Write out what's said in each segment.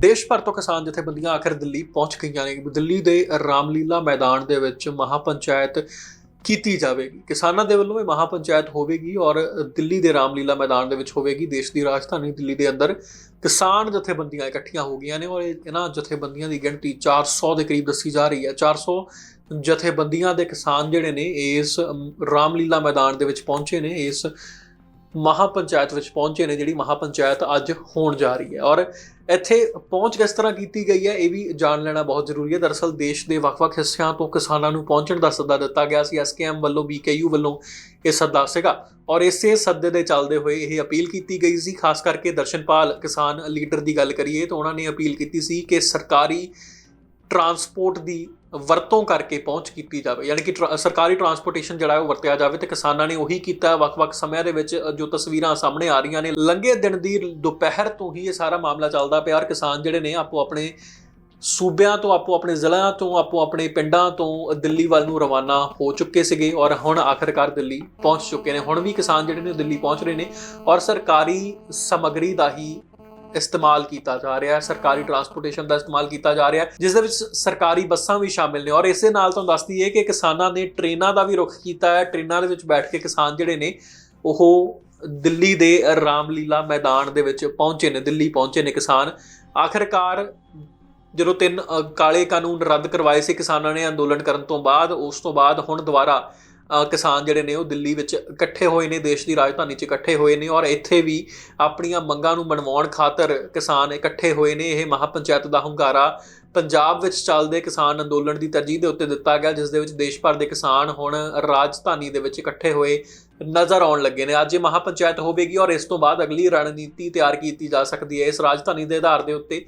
ਦੇਸ਼ ਭਰ ਤੋਂ ਕਿਸਾਨ ਜਥੇਬੰਦੀਆਂ ਆਖਰ ਦਿੱਲੀ ਪਹੁੰਚ ਗਈਆਂ ਨੇ। ਦਿੱਲੀ ਦੇ ਰਾਮਲੀਲਾ ਮੈਦਾਨ ਦੇ ਵਿੱਚ ਮਹਾਪੰਚਾਇਤ ਕੀਤੀ ਜਾਵੇਗੀ। ਕਿਸਾਨਾਂ ਦੇ ਵੱਲੋਂ ਇਹ ਮਹਾਪੰਚਾਇਤ ਹੋਵੇਗੀ ਔਰ ਦਿੱਲੀ ਦੇ ਰਾਮਲੀਲਾ ਮੈਦਾਨ ਦੇ ਵਿੱਚ ਹੋਵੇਗੀ। ਦੇਸ਼ ਦੀ ਰਾਜਧਾਨੀ ਦਿੱਲੀ ਦੇ ਅੰਦਰ ਕਿਸਾਨ ਜਥੇਬੰਦੀਆਂ ਇਕੱਠੀਆਂ ਹੋ ਗਈਆਂ ਨੇ ਔਰ ਇਹ- ਇਹਨਾਂ ਜਥੇਬੰਦੀਆਂ ਦੀ ਗਿਣਤੀ 400 ਦੇ ਕਰੀਬ ਦੱਸੀ ਜਾ ਰਹੀ ਹੈ। 400 ਜਥੇਬੰਦੀਆਂ ਦੇ ਕਿਸਾਨ ਜਿਹੜੇ ਨੇ ਇਸ ਰਾਮਲੀਲਾ ਮੈਦਾਨ ਦੇ ਵਿੱਚ ਪਹੁੰਚੇ ਨੇ। ਇਸ ਮਹਾਪੰਚਾਇਤ ਵਿੱਚ ਪਹੁੰਚੇ ਨੇ, ਜਿਹੜੀ ਮਹਾਪੰਚਾਇਤ ਅੱਜ ਹੋਣ ਜਾ ਰਹੀ ਹੈ। ਔਰ ਇੱਥੇ ਪਹੁੰਚ ਕਿਸ ਤਰ੍ਹਾਂ ਕੀਤੀ ਗਈ ਹੈ, ਇਹ ਵੀ ਜਾਣ ਲੈਣਾ ਬਹੁਤ ਜ਼ਰੂਰੀ ਹੈ। ਦਰਅਸਲ ਦੇਸ਼ ਦੇ ਵੱਖ-ਵੱਖ ਹਿੱਸਿਆਂ ਤੋਂ ਕਿਸਾਨਾਂ ਨੂੰ ਪਹੁੰਚਣ ਦਾ ਸੱਦਾ ਦਿੱਤਾ ਗਿਆ ਸੀ। ਐਸਕੇਐਮ ਵੱਲੋਂ ਬੀਕੇਯੂ ਵੱਲੋਂ ਇਹ ਸੱਦਾ ਸੀਗਾ। ਔਰ ਇਸੇ ਸੱਦੇ ਦੇ ਚੱਲਦੇ ਹੋਏ ਇਹ ਅਪੀਲ ਕੀਤੀ ਗਈ ਸੀ। ਖਾਸ ਕਰਕੇ ਦਰਸ਼ਨਪਾਲ ਕਿਸਾਨ ਲੀਡਰ ਦੀ ਗੱਲ ਕਰੀਏ ਤਾਂ ਉਹਨਾਂ ਨੇ ਅਪੀਲ ਕੀਤੀ ਸੀ ਕਿ ਸਰਕਾਰੀ ਟਰਾਂਸਪੋਰਟ ਦੀ ਵਰਤੋਂ ਕਰਕੇ ਪਹੁੰਚ ਕੀਤੀ ਜਾਵੇ। ਯਾਨੀ ਕਿ ਟਰਾ- ਸਰਕਾਰੀ ਟਰਾਂਸਪੋਰਟੇਸ਼ਨ ਜਿਹੜਾ ਉਹ ਵਰਤਿਆ ਜਾਵੇ ਤੇ ਕਿਸਾਨਾਂ ਨੇ ਉਹੀ ਕੀਤਾ ਵੱਖ-ਵੱਖ ਸਮਿਆਂ ਦੇ ਵਿੱਚ ਜੋ ਤਸਵੀਰਾਂ ਸਾਹਮਣੇ ਆ ਰਹੀਆਂ ਨੇ। ਲੰਘੇ ਦਿਨ ਦੀ ਦੁਪਹਿਰ ਤੋਂ ਹੀ ਇਹ ਸਾਰਾ ਮਾਮਲਾ ਚੱਲਦਾ ਪਿਆ ਔਰ ਕਿਸਾਨ ਜਿਹੜੇ ਨੇ ਆਪੋ ਆਪਣੇ ਸੂਬਿਆਂ ਤੋਂ, ਆਪੋ ਆਪਣੇ ਜ਼ਿਲ੍ਹਿਆਂ ਤੋਂ, ਆਪੋ ਆਪਣੇ ਪਿੰਡਾਂ ਤੋਂ ਦਿੱਲੀ ਵੱਲ ਨੂੰ ਰਵਾਨਾ ਹੋ ਚੁੱਕੇ ਸੀਗੇ ਔਰ ਹੁਣ ਆਖਰਕਾਰ ਦਿੱਲੀ ਪਹੁੰਚ ਚੁੱਕੇ ਨੇ। ਹੁਣ ਵੀ ਕਿਸਾਨ ਜਿਹੜੇ ਨੇ ਦਿੱਲੀ ਪਹੁੰਚ ਰਹੇ ਨੇ ਔਰ ਸਰਕਾਰੀ ਸਮੱਗਰੀ ਦਾ ਹੀ ਇਸਤੇਮਾਲ ਕੀਤਾ ਜਾ ਰਿਹਾ ਹੈ ਸਰਕਾਰੀ ਟਰਾਂਸਪੋਰਟੇਸ਼ਨ ਦਾ ਇਸਤੇਮਾਲ ਕੀਤਾ ਜਾ ਰਿਹਾ ਹੈ ਜਿਸ ਦੇ ਵਿੱਚ ਸਰਕਾਰੀ ਬੱਸਾਂ ਵੀ ਸ਼ਾਮਿਲ ਨੇ। ਔਰ ਇਸੇ ਨਾਲ ਤੁਹਾਨੂੰ ਦੱਸਦੀ ਹੈ ਕਿ ਕਿਸਾਨਾਂ ਨੇ ਟ੍ਰੇਨਾਂ ਦਾ ਵੀ ਰੁਖ ਕੀਤਾ ਹੈ। ਟ੍ਰੇਨਾਂ ਦੇ ਵਿੱਚ ਬੈਠ ਕੇ ਕਿਸਾਨ ਜਿਹੜੇ ਨੇ ਉਹ ਦਿੱਲੀ ਦੇ ਰਾਮਲੀਲਾ ਮੈਦਾਨ ਦੇ ਵਿੱਚ ਪਹੁੰਚੇ ਨੇ ਦਿੱਲੀ ਪਹੁੰਚੇ ਨੇ ਕਿਸਾਨ। ਆਖਰਕਾਰ ਜਦੋਂ ਤਿੰਨ ਕਾਲੇ ਕਾਨੂੰਨ ਰੱਦ ਕਰਵਾਏ ਸੀ ਕਿਸਾਨਾਂ ਨੇ ਅੰਦੋਲਨ ਕਰਨ ਤੋਂ ਬਾਅਦ ਉਸ ਤੋਂ ਬਾਅਦ ਹੁਣ ਦੁਬਾਰਾ ਕਿਸਾਨ ਜਿਹੜੇ ਨੇ ਉਹ ਦਿੱਲੀ ਵਿੱਚ ਇਕੱਠੇ ਹੋਏ ਨੇ, ਦੇਸ਼ ਦੀ ਰਾਜਧਾਨੀ 'ਚ ਇਕੱਠੇ ਹੋਏ ਨੇ ਔਰ ਇੱਥੇ ਵੀ ਆਪਣੀਆਂ ਮੰਗਾਂ ਨੂੰ ਮਨਵਾਉਣ ਖਾਤਰ ਕਿਸਾਨ ਇਕੱਠੇ ਹੋਏ ਨੇ। ਇਹ ਮਹਾਪੰਚਾਇਤ ਦਾ ਹੁੰਗਾਰਾ ਪੰਜਾਬ ਵਿੱਚ ਚੱਲਦੇ ਕਿਸਾਨ ਅੰਦੋਲਨ ਦੀ ਤਰਜੀਹ ਦੇ ਉੱਤੇ ਦਿੱਤਾ ਗਿਆ, ਜਿਸ ਦੇ ਵਿੱਚ ਦੇਸ਼ ਭਰ ਦੇ ਕਿਸਾਨ ਹੁਣ ਰਾਜਧਾਨੀ ਦੇ ਵਿੱਚ ਇਕੱਠੇ ਹੋਏ ਨਜ਼ਰ ਆਉਣ ਲੱਗੇ ਨੇ। ਅੱਜ ਇਹ ਮਹਾਪੰਚਾਇਤ ਹੋਵੇਗੀ ਔਰ ਇਸ ਤੋਂ ਬਾਅਦ ਅਗਲੀ ਰਣਨੀਤੀ ਤਿਆਰ ਕੀਤੀ ਜਾ ਸਕਦੀ ਹੈ। ਇਸ ਰਾਜਧਾਨੀ ਦੇ ਆਧਾਰ ਦੇ ਉੱਤੇ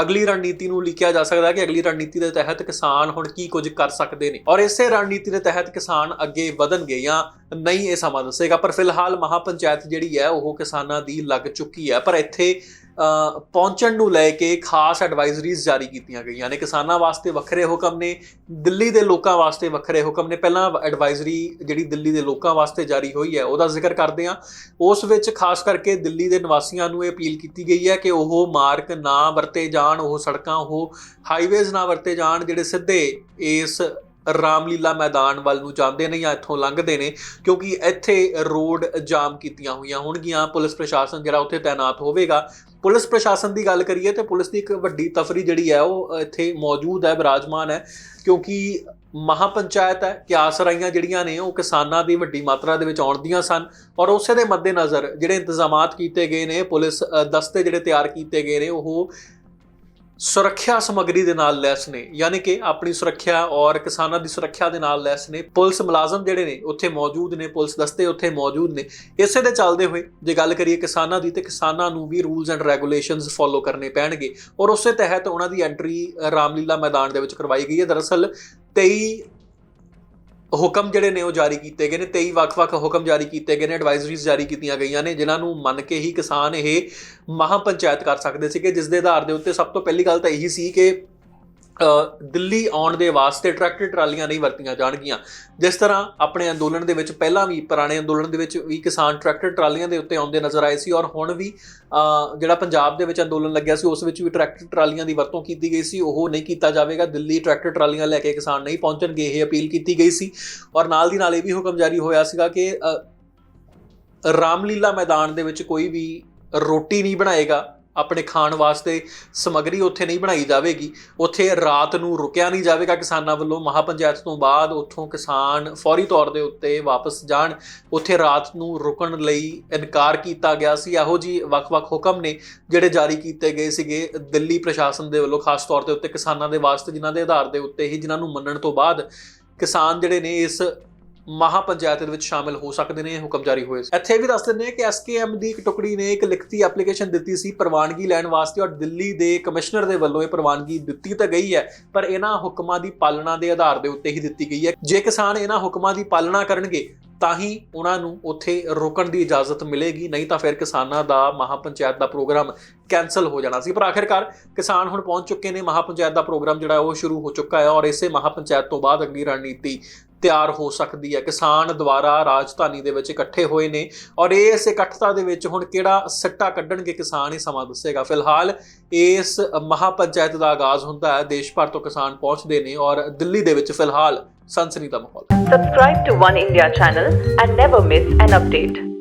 ਅਗਲੀ ਰਣਨੀਤੀ ਨੂੰ ਲਿਖਿਆ ਜਾ ਸਕਦਾ ਹੈ ਕਿ ਅਗਲੀ ਰਣਨੀਤੀ ਦੇ ਤਹਿਤ ਕਿਸਾਨ ਹੁਣ ਕੀ ਕੁਝ ਕਰ ਸਕਦੇ ਨੇ। ਔਰ ਇਸੇ ਰਣਨੀਤੀ ਦੇ ਤਹਿਤ ਕਿਸਾਨ ਅੱਗੇ ਵਧਣਗੇ ਜਾਂ ਨਹੀਂ, ਇਹ ਸਮਾਂ ਦੱਸੇਗਾ। ਪਰ ਫਿਲਹਾਲ ਮਹਾਪੰਚਾਇਤ ਜਿਹੜੀ ਹੈ, ਉਹ ਕਿਸਾਨਾਂ ਦੀ ਲੱਗ ਚੁੱਕੀ ਹੈ। ਪਰ ਇੱਥੇ ਪਹੁੰਚਣ ਨੂੰ ਲੈ ਕੇ ਖਾਸ ਐਡਵਾਈਜ਼ਰੀਜ਼ ਜਾਰੀ ਕੀਤੀਆਂ ਗਈਆਂ ਨੇ। ਕਿਸਾਨਾਂ ਵਾਸਤੇ ਵੱਖਰੇ ਹੁਕਮ ਨੇ, ਦਿੱਲੀ ਦੇ ਲੋਕਾਂ ਵਾਸਤੇ ਵੱਖਰੇ ਹੁਕਮ ਨੇ। ਪਹਿਲਾਂ ਐਡਵਾਈਜ਼ਰੀ ਜਿਹੜੀ ਦਿੱਲੀ ਦੇ ਲੋਕਾਂ ਵਾਸਤੇ ਜਾਰੀ ਹੋਈ ਹੈ, ਉਹਦਾ ਜ਼ਿਕਰ ਕਰਦੇ ਹਾਂ। ਉਸ ਵਿੱਚ ਖਾਸ ਕਰਕੇ ਦਿੱਲੀ ਦੇ ਨਿਵਾਸੀਆਂ ਨੂੰ ਇਹ ਅਪੀਲ ਕੀਤੀ ਗਈ ਹੈ ਕਿ ਉਹ ਮਾਰਕ ਨਾ ਵਰਤੇ ਜਾਣ, ਉਹ ਸੜਕਾਂ, ਉਹ ਹਾਈਵੇਜ਼ ਨਾ ਵਰਤੇ ਜਾਣ, ਜਿਹੜੇ ਸਿੱਧੇ ਇਸ ਰਾਮਲੀਲਾ ਮੈਦਾਨ ਵੱਲ ਨੂੰ ਜਾਂਦੇ ਨੇ ਜਾਂ ਇੱਥੋਂ ਲੰਘਦੇ ਨੇ, ਕਿਉਂਕਿ ਇੱਥੇ ਰੋਡ ਜਾਮ ਕੀਤੀਆਂ ਹੋਈਆਂ ਹੋਣਗੀਆਂ। ਪੁਲਿਸ ਪ੍ਰਸ਼ਾਸਨ ਜਿਹੜਾ ਉੱਥੇ ਤਾਇਨਾਤ ਹੋਵੇਗਾ। ਪੁਲਿਸ ਪ੍ਰਸ਼ਾਸਨ ਦੀ ਗੱਲ ਕਰੀਏ ਤੇ ਪੁਲਿਸ ਦੀ ਇੱਕ ਵੱਡੀ ਤਫਰੀ ਜਿਹੜੀ ਹੈ ਉਹ ਇੱਥੇ ਮੌਜੂਦ ਹੈ, ਬਿਰਾਜਮਾਨ ਹੈ, ਕਿਉਂਕਿ ਮਹਾਪੰਚਾਇਤ ਹੈ ਕਿਆਸਰਾਈਆਂ ਜਿਹੜੀਆਂ ਨੇ ਉਹ ਕਿਸਾਨਾਂ ਦੀ ਵੱਡੀ ਮਾਤਰਾ ਦੇ ਵਿੱਚ ਆਉਣਦੀਆਂ ਸਨ ਔਰ ਉਸੇ ਦੇ ਮੱਦੇਨਜ਼ਰ ਜਿਹੜੇ ਇੰਤਜ਼ਾਮਾਤ ਕੀਤੇ ਗਏ ਨੇ, ਪੁਲਿਸ ਦਸਤੇ ਜਿਹੜੇ ਤਿਆਰ ਕੀਤੇ ਗਏ ਨੇ, ਉਹ ਸੁਰੱਖਿਆ ਸਮੱਗਰੀ ਦੇ ਨਾਲ ਲੈਸ ਨੇ, ਯਾਨੀ ਕਿ ਆਪਣੀ ਸੁਰੱਖਿਆ ਔਰ ਕਿਸਾਨਾਂ ਦੀ ਸੁਰੱਖਿਆ ਦੇ ਨਾਲ ਲੈਸ ਨੇ। ਪੁਲਿਸ ਮੁਲਾਜ਼ਮ ਜਿਹੜੇ ਨੇ, ਉੱਥੇ ਮੌਜੂਦ ਨੇ, ਪੁਲਿਸ ਦਸਤੇ ਉੱਥੇ ਮੌਜੂਦ ਨੇ। ਇਸੇ ਦੇ ਚੱਲਦੇ ਹੋਏ, ਜੇ ਗੱਲ ਕਰੀਏ ਕਿਸਾਨਾਂ ਦੀ, ਤੇ ਕਿਸਾਨਾਂ ਨੂੰ ਵੀ ਰੂਲਸ ਐਂਡ ਰੈਗੂਲੇਸ਼ਨਸ ਫੋਲੋ ਕਰਨੇ ਪੈਣਗੇ। ਔਰ ਉਸੇ ਤਹਿਤ ਉਹਨਾਂ ਦੀ ਐਂਟਰੀ ਰਾਮਲੀਲਾ ਮੈਦਾਨ ਦੇ ਵਿੱਚ ਕਰਵਾਈ ਗਈ ਹੈ। ਦਰਅਸਲ 23 ਹੁਕਮ ਜਿਹੜੇ ਨੇ ਉਹ ਜਾਰੀ ਕੀਤੇ ਗਏ ਨੇ। 23 ਵੱਖ-ਵੱਖ ਹੁਕਮ ਜਾਰੀ ਕੀਤੇ ਗਏ ਨੇ ਐਡਵਾਈਜ਼ਰੀਜ਼ ਜਾਰੀ ਕੀਤੀਆਂ ਗਈਆਂ ਨੇ, ਜਿਨ੍ਹਾਂ ਨੂੰ ਮੰਨ ਕੇ ਹੀ ਕਿਸਾਨ ਇਹ ਮਹਾਪੰਚਾਇਤ ਕਰ ਸਕਦੇ ਸੀਗੇ, ਜਿਸ ਦੇ ਆਧਾਰ ਦੇ ਉੱਤੇ ਸਭ ਤੋਂ ਪਹਿਲੀ ਗੱਲ ਤਾਂ ਇਹੀ ਸੀ ਕਿ ਦਿੱਲੀ ਆਉਣ ਦੇ ਵਾਸਤੇ ਟਰੈਕਟਰ ਟਰਾਲੀਆਂ ਨਹੀਂ ਵਰਤੀਆਂ ਜਾਣਗੀਆਂ। ਜਿਸ ਤਰ੍ਹਾਂ ਆਪਣੇ ਅੰਦੋਲਨ ਦੇ ਵਿੱਚ ਪਹਿਲਾਂ ਵੀ, ਪੁਰਾਣੇ ਅੰਦੋਲਨ ਦੇ ਵਿੱਚ ਵੀ ਕਿਸਾਨ ਟਰੈਕਟਰ ਟਰਾਲੀਆਂ ਦੇ ਉੱਤੇ ਆਉਂਦੇ ਨਜ਼ਰ ਆਏ ਸੀ ਔਰ ਹੁਣ ਵੀ ਜਿਹੜਾ ਪੰਜਾਬ ਦੇ ਵਿੱਚ ਅੰਦੋਲਨ ਲੱਗਿਆ ਸੀ, ਉਸ ਵਿੱਚ ਵੀ ਟਰੈਕਟਰ ਟਰਾਲੀਆਂ ਦੀ ਵਰਤੋਂ ਕੀਤੀ ਗਈ ਸੀ। ਉਹ ਨਹੀਂ ਕੀਤਾ ਜਾਵੇਗਾ। ਦਿੱਲੀ ਟਰੈਕਟਰ ਟਰਾਲੀਆਂ ਲੈ ਕੇ ਕਿਸਾਨ ਨਹੀਂ ਪਹੁੰਚਣਗੇ, ਇਹ ਅਪੀਲ ਕੀਤੀ ਗਈ ਸੀ। ਔਰ ਨਾਲ ਦੀ ਨਾਲ ਇਹ ਵੀ ਹੁਕਮ ਜਾਰੀ ਹੋਇਆ ਸੀਗਾ ਕਿ ਰਾਮਲੀਲਾ ਮੈਦਾਨ ਦੇ ਵਿੱਚ ਕੋਈ ਵੀ ਰੋਟੀ ਨਹੀਂ ਬਣਾਏਗਾ। ਆਪਣੇ ਖਾਣ ਵਾਸਤੇ ਸਮੱਗਰੀ ਉੱਥੇ ਨਹੀਂ ਬਣਾਈ ਜਾਵੇਗੀ। ਉੱਥੇ ਰਾਤ ਨੂੰ ਰੁਕਿਆ ਨਹੀਂ ਜਾਵੇਗਾ ਕਿਸਾਨਾਂ ਵੱਲੋਂ। ਮਹਾਪੰਚਾਇਤ ਤੋਂ ਬਾਅਦ ਉੱਥੋਂ ਕਿਸਾਨ ਫੌਰੀ ਤੌਰ ਦੇ ਉੱਤੇ ਵਾਪਸ ਜਾਣ। ਉੱਥੇ ਰਾਤ ਨੂੰ ਰੁਕਣ ਲਈ ਇਨਕਾਰ ਕੀਤਾ ਗਿਆ ਸੀ। ਇਹੋ ਜੀ ਵੱਖ-ਵੱਖ ਹੁਕਮ ਨੇ ਜਿਹੜੇ ਜਾਰੀ ਕੀਤੇ ਗਏ ਸੀਗੇ ਦਿੱਲੀ ਪ੍ਰਸ਼ਾਸਨ ਦੇ ਵੱਲੋਂ, ਖਾਸ ਤੌਰ ਦੇ ਉੱਤੇ ਕਿਸਾਨਾਂ ਦੇ ਵਾਸਤੇ, ਜਿਨ੍ਹਾਂ ਦੇ ਆਧਾਰ ਦੇ ਉੱਤੇ ਹੀ, ਜਿਨ੍ਹਾਂ ਨੂੰ ਮੰਨਣ ਤੋਂ ਬਾਅਦ ਕਿਸਾਨ ਜਿਹੜੇ ਨੇ ਇਸ ਮਹਾਪੰਚਾਇਤ ਦੇ ਵਿੱਚ ਸ਼ਾਮਿਲ ਹੋ ਸਕਦੇ ਨੇ ਹੁਕਮ ਜਾਰੀ ਹੋਏ ਸੀ। ਇੱਥੇ ਵੀ ਦੱਸ ਦਿੰਦੇ ਹਾਂ ਕਿ ਐਸਕੇਐਮ ਦੀ ਇੱਕ ਟੁਕੜੀ ਨੇ ਇੱਕ ਲਿਖਤੀ ਐਪਲੀਕੇਸ਼ਨ ਦਿੱਤੀ ਸੀ ਪ੍ਰਵਾਨਗੀ ਲੈਣ ਵਾਸਤੇ ਔਰ ਦਿੱਲੀ ਦੇ ਕਮਿਸ਼ਨਰ ਦੇ ਵੱਲੋਂ ਇਹ ਪ੍ਰਵਾਨਗੀ ਦਿੱਤੀ ਤਾਂ ਗਈ ਹੈ, ਪਰ ਇਹਨਾਂ ਹੁਕਮਾਂ ਦੀ ਪਾਲਣਾ ਦੇ ਆਧਾਰ ਦੇ ਉੱਤੇ ਹੀ ਦਿੱਤੀ ਗਈ ਹੈ। ਜੇ ਕਿਸਾਨ ਇਹਨਾਂ ਹੁਕਮਾਂ ਦੀ ਪਾਲਣਾ ਕਰਨਗੇ, ਤਾਂ ਹੀ ਉਹਨਾਂ ਨੂੰ ਉੱਥੇ ਰੁਕਣ ਦੀ ਇਜਾਜ਼ਤ ਮਿਲੇਗੀ, ਨਹੀਂ ਤਾਂ ਫਿਰ ਕਿਸਾਨਾਂ ਦਾ ਮਹਾਪੰਚਾਇਤ ਦਾ ਪ੍ਰੋਗਰਾਮ ਕੈਨਸਲ ਹੋ ਜਾਣਾ ਸੀ। ਪਰ ਆਖਿਰਕਾਰ ਕਿਸਾਨ ਹੁਣ ਪਹੁੰਚ ਚੁੱਕੇ ਨੇ, ਮਹਾਪੰਚਾਇਤ ਦਾ ਪ੍ਰੋਗਰਾਮ ਜਿਹੜਾ ਉਹ ਸ਼ੁਰੂ ਹੋ ਚੁੱਕਾ ਹੈ ਔਰ ਇਸੇ ਮਹਾਪੰਚਾਇਤ ਤੋਂ ਬਾਅਦ ਅਗਲੀ ਰਣਨੀਤੀ ਤਿਆਰ ਹੋ ਸਕਦੀ ਹੈ। ਕਿਸਾਨ ਦੁਆਰਾ ਰਾਜਧਾਨੀ ਦੇ ਵਿੱਚ ਇਕੱਠੇ ਹੋਏ ਨੇ ਔਰ ਇਸ ਇਕੱਠਤਾ ਦੇ ਵਿੱਚ ਹੁਣ ਕਿਹੜਾ ਸੱਟਾ ਕੱਢਣਗੇ ਕਿਸਾਨ ਹੀ ਸਮਾਂ ਦੱਸੇਗਾ। ਫਿਲਹਾਲ ਇਸ ਮਹਾਪੰਚਾਇਤ ਦਾ ਆਗਾਜ਼ ਹੁੰਦਾ ਹੈ। ਦੇਸ਼ ਭਰ ਤੋਂ ਕਿਸਾਨ ਪਹੁੰਚਦੇ ਨੇ ਔਰ ਦਿੱਲੀ ਦੇ ਵਿੱਚ ਫਿਲਹਾਲ ਸਨਸਨੀ ਦਾ ਮਾਹੌਲ। ਹੈ Subscribe to One India channel and never miss an.